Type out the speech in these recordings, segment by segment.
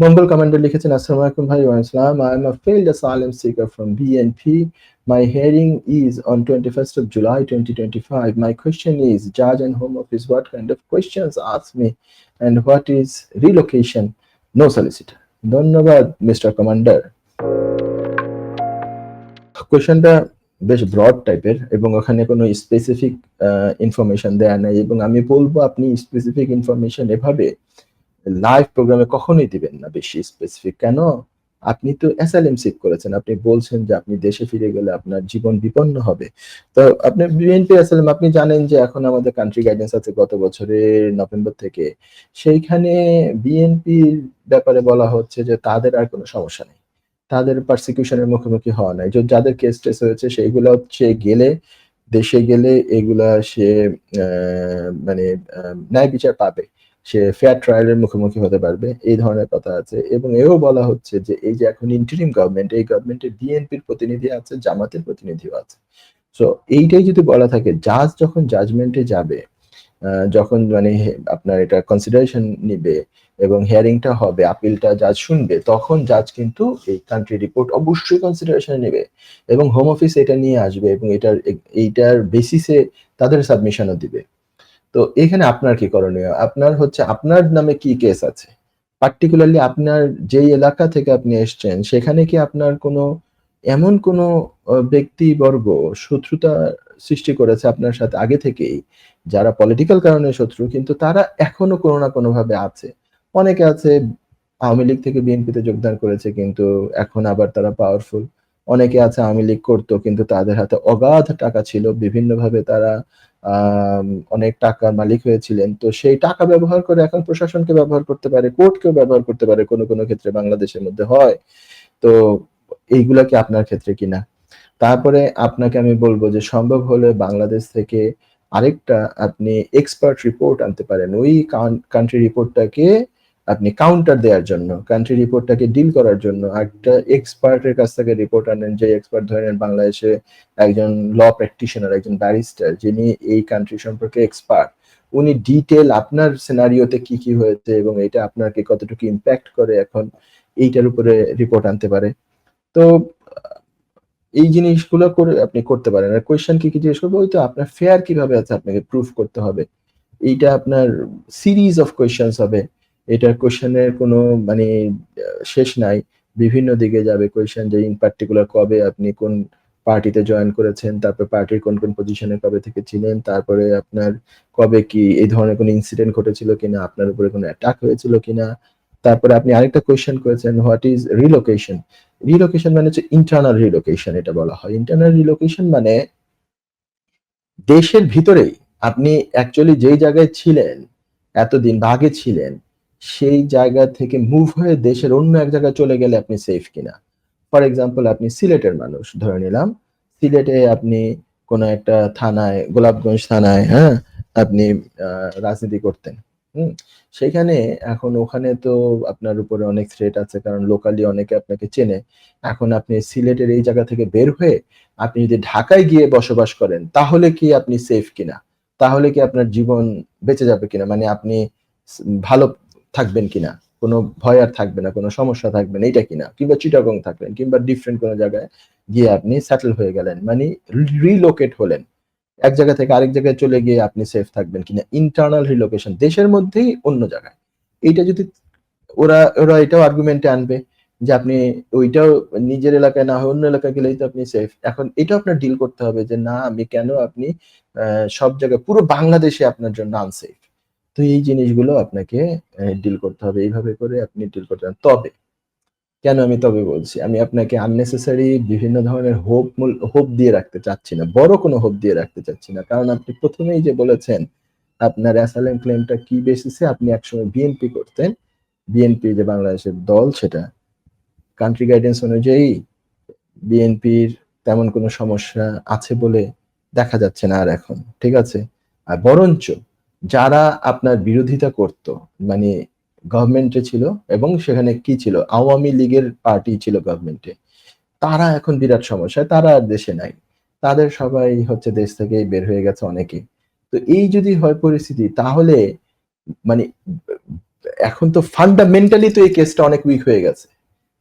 মঙ্গল commander লিখেছেন আসসালামু আলাইকুম ভাই I am a failed asylum seeker from BNP my hearing is on 21st of July 2025 my question is judge and home office what kind of questions ask me and what is relocation no solicitor ধন্যবাদ mister commander কোয়েশ্চেনটা বেশ broad টাইপের এবং ওখানে কোনো specific information দেয়া নাই এবং আমি বলব আপনি স্পেসিফিক ইনফরমেশন এভাবে লাইভ প্রোগ্রামে কখনোই দিবেন না বেশি স্পেসিফিক কেন? আপনি তো অ্যাসাইলেম সিক করেছেন। আপনি বলছেন যে আপনি দেশে ফিরে গেলে আপনার জীবন বিপন্ন হবে। তো আপনি বিএনপি অ্যাসাইলেম আপনি জানেন যে এখন আমাদের কান্ট্রি গাইডেন্স আছে গত বছরের নভেম্বর থেকে। সেইখানে বিএনপির ব্যাপারে বলা হচ্ছে যে তাদের আর কোনো সমস্যা নেই। তাদের পারসিকিউশনের মুখোমুখি হওয়া নাই। যাদের কেস টেস হয়েছে, সেইগুলো হচ্ছে গেলে, দেশে গেলে এগুলা সে মানে ন্যায় বিচার পাবে। সে ফেয়ার ট্রায়ালের মুখোমুখি হতে পারবে, এই ধরনের কথা আছে। এবং এও বলা হচ্ছে যে, এই যে এখন ইন্টারিম গভর্নমেন্ট এই গভর্নমেন্টে বিএনপির প্রতিনিধি আছে, জামাতের প্রতিনিধিও আছে। সো এইটাই যদি বলা থাকে জাজ যখন জাজমেন্টে যাবে যখন মানে আপনার এটা কনসিডারেশন নিবে এবং হিয়ারিংটা হবে আপিলটা জাজ শুনবে, তখন জাজ কিন্তু এই কান্ট্রি রিপোর্ট অবশ্যই কনসিডারেশন নেবে এবং হোম অফিস এটা নিয়ে আসবে এবং এটার, এইটার বেসিসে তাদের সাবমিশনও দিবে। তো এখানে আপনার কি করণীয়? আপনার হচ্ছে, আপনার নামে কি কেস আছে? পার্টিকুলারলি আপনার যেই এলাকা থেকে আপনি এসছেন, সেখানে কি আপনার কোনো, এমন কোনো ব্যক্তিবর্গ শত্রুতা সৃষ্টি করেছে আপনার সাথে আগে থেকেই? যারা পলিটিক্যাল কারণে শত্রু, কিন্তু তারা এখনও কোনো না কোনো ভাবে আছে। অনেকে আছে, আওয়ামী লীগ থেকে বিএনপিতে যোগদান করেছে, কিন্তু এখন আবার তারা পাওয়ারফুল অনেকে আছে, আওয়ামী লীগ করতো, কিন্তু তাদের হাতে অগাধ টাকা ছিল। বিভিন্নভাবে তারা অনেক টাকার মালিক হয়েছিলেন। তো সেই টাকা ব্যবহার করে এখন প্রশাসনকে ব্যবহার করতে পারে, কোর্টকেও ব্যবহার করতে পারে কোনো কোনো ক্ষেত্রে বাংলাদেশের মধ্যে হয়। তো এইগুলা কি আপনার ক্ষেত্রে কিনা? তারপরে আপনাকে আমি বলব যে সম্ভব হলে বাংলাদেশ থেকে আরেকটা আপনি এক্সপার্ট রিপোর্ট আনতে পারেন। ওই কান্ট্রি রিপোর্টটাকে আপনি কাউন্টার দেওয়ার জন্য কান্ট্রি রিপোর্টটাকে ডিল করার জন্য, একটা এক্সপার্টের কাছ থেকে রিপোর্ট আনেন, যে এক্সপার্ট ধরেন বাংলাদেশে একজন ল প্র্যাকটিশনার একজন ব্যারিস্টার যিনি এই কান্ট্রি সম্পর্কে এক্সপার্ট উনি ডিটেল আপনার সিনারিওতে কি কি হয়েছে এবং এটা আপনাকে কতটুকু ইম্প্যাক্ট করে এখন এইটার উপরে রিপোর্ট আনতে পারে। তো, এই জিনিসগুলো করে আপনি করতে পারেন। আর কোয়েশ্চেন কি কি জিজ্ঞেস করব? ওই তো আপনার ফেয়ার কীভাবে আছে আপনাকে প্রুফ করতে হবে। এইটা আপনার সিরিজ অফ কোয়েশ্চেন্স হবে। এটার কোয়েশ্চেনের কোনো মানে শেষ নাই। বিভিন্ন দিকে যাবে কোয়েশ্চেন যে ইন পার্টিকুলার কবে আপনি কোন পার্টিতে জয়েন করেছেন, তারপর পার্টির কোন কোন পজিশনে কবে থেকে ছিলেন, তারপরে আপনার কবে কি এই ধরনের কোনো ইনসিডেন্ট ঘটেছিল কিনা, আপনার উপরে কোনো অ্যাটাক হয়েছিল কিনা। তারপরে আপনি আরেকটা কোয়েশ্চেন করেছেন হোয়াট ইজ রিলোকেশন রিলোকেশন মানে হচ্ছে ইন্টারনাল রিলোকেশন এটা বলা হয়। ইন্টারনাল রিলোকেশন মানে দেশের ভিতরেই আপনি অ্যাকচুয়ালি যেই জায়গায় ছিলেন, এতদিন ভাগে ছিলেন সেই জায়গা থেকে মুভ হয়ে দেশের অন্য এক জায়গায় চলে গেলে আপনি সেফ কিনা? ফর এক্সাম্পল আপনি সিলেটের মানুষ, ধরে নিলাম। সিলেটে আপনি কোনো একটা থানায়, গোলাপগঞ্জ থানায় হ্যাঁ আপনি রাজনীতি করতেন। হুম? সেখানে এখন ওখানে তো আপনার উপরে অনেক থ্রেট আছে, কারণ লোকালি অনেকে আপনাকে চেনে। এখন আপনি সিলেটের এই জায়গা থেকে বের হয়ে আপনি যদি ঢাকায় গিয়ে বসবাস করেন, তাহলে কি আপনি সেফ কিনা? তাহলে কি আপনার জীবন বেঁচে যাবে কিনা? মানে আপনি ভালো থাকবেন কিনা? কোনো ভয় আর থাকবে না, কোনো সমস্যা থাকবে না এটা কিনা? কিংবা চিটাগং থাকলেন, কিংবা ডিফারেন্ট কোনো জায়গায় গিয়ে আপনি সেটেল হয়ে গেলেন মানে রিলোকেট হলেন। এক জায়গা থেকে আরেক জায়গায় চলে গিয়ে আপনি সেফ থাকবেন কিনা? ইন্টারনাল রিলোকেশন দেশের মধ্যেই অন্য জায়গায়। এইটা যদি ওরা ওরা এটাও আর্গুমেন্টে আনবে যে আপনি ওইটাও নিজের এলাকায় না হয় অন্য এলাকায় গেলেই তো আপনি সেফ এখন এটাও আপনার ডিল করতে হবে যে না, আমি কেন আপনি সব জায়গায়, পুরো বাংলাদেশে আপনার জন্য আনসেফ তো এই জিনিসগুলো আপনাকে ডিল করতে হবে। এইভাবে করে আপনি ডিল করতে হবে তবে, কেন আমি তবে বলছি? আমি আপনাকে আননেসেসারি বিভিন্ন ধরনের হোপ হোপ দিয়ে রাখতে চাচ্ছি না। বড় কোনো হোপ দিয়ে রাখতে চাচ্ছি না। কারণ আপনি প্রথমেই যে বলেছেন, আপনার অ্যাসাইলাম ক্লেমটা কি বেসিসে আপনি একসময় বিএনপি করতেন। বিএনপি যে বাংলাদেশের দল, সেটা কান্ট্রি গাইডেন্স অনুযায়ী বিএনপির তেমন কোনো সমস্যা আছে বলে দেখা যাচ্ছে না আর এখন। ঠিক আছে? আর বরঞ্চ যারা আপনার বিরোধিতা করত মানে গভর্নমেন্টে ছিল এবং সেখানে কি ছিল? আওয়ামী লীগের পার্টি ছিল গভর্নমেন্টে তারা এখন বিরাট সমস্যা, তারা আর দেশে নাই। তাদের সবাই হচ্ছে দেশ থেকে বের হয়ে গেছে অনেকে। তো এই যদি হয় পরিস্থিতি, তাহলে মানে এখন তো ফান্ডামেন্টালি তো এই কেসটা অনেক উইক হয়ে গেছে।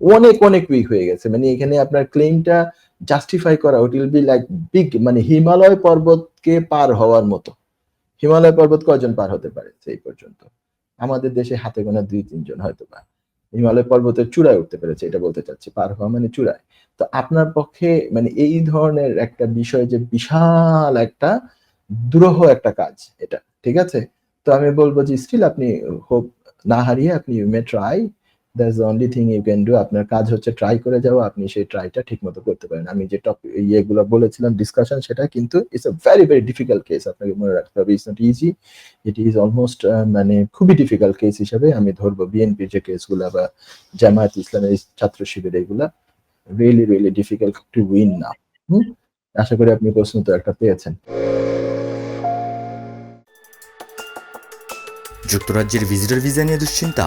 অনেক অনেক উইক হয়ে গেছে। মানে এখানে আপনার ক্লেমটা জাস্টিফাই করা উইল বি লাইক বিগ মানে হিমালয় পর্বতকে পার হওয়ার মতো। হিমালয় পর্বত কয়জন পার হতে পারে? সেই পর্যন্ত। আমাদের দেশে হাতে গোনা দুই তিনজন হয়তো বা। হিমালয় পর্বতের চূড়ায় উঠতে পেরেছে, এটা বলতে চাচ্ছি, পার হওয়া মানে চূড়ায়। তো আপনার পক্ষে মানে এই ধরনের একটা বিষয় যে বিশাল একটা দুরহ একটা কাজ এটা, ঠিক আছে? তো আমি বলব যে স্টিল আপনি হোপ না হারিয়ে আপনি you may try that's the only thing you can do আপনার কাজ হচ্ছে ট্রাই করে যাওয়া, আপনি সেই ট্রাইটা ঠিক মতো করতে পারেন। আমি যে টপিক ইয়েগুলো বলেছিলাম ডিসকাশন সেটা কিন্তু it's a very very difficult case আপনাকে মনে রাখতে হবে। It's not easy it is almost মানে খুবই ডিফিকাল্ট কেস হিসেবে আমি ধরবো বিএনপির যে কেসগুলা বা জামায়াত ইসলামের ছাত্র শিবির এগুলা really really difficult to win না আশা করি আপনি প্রশ্ন তো একটা পেয়েছেন। যুক্তরাজ্যের ভিজিটর ভিসা নিয়ে দুশ্চিন্তা।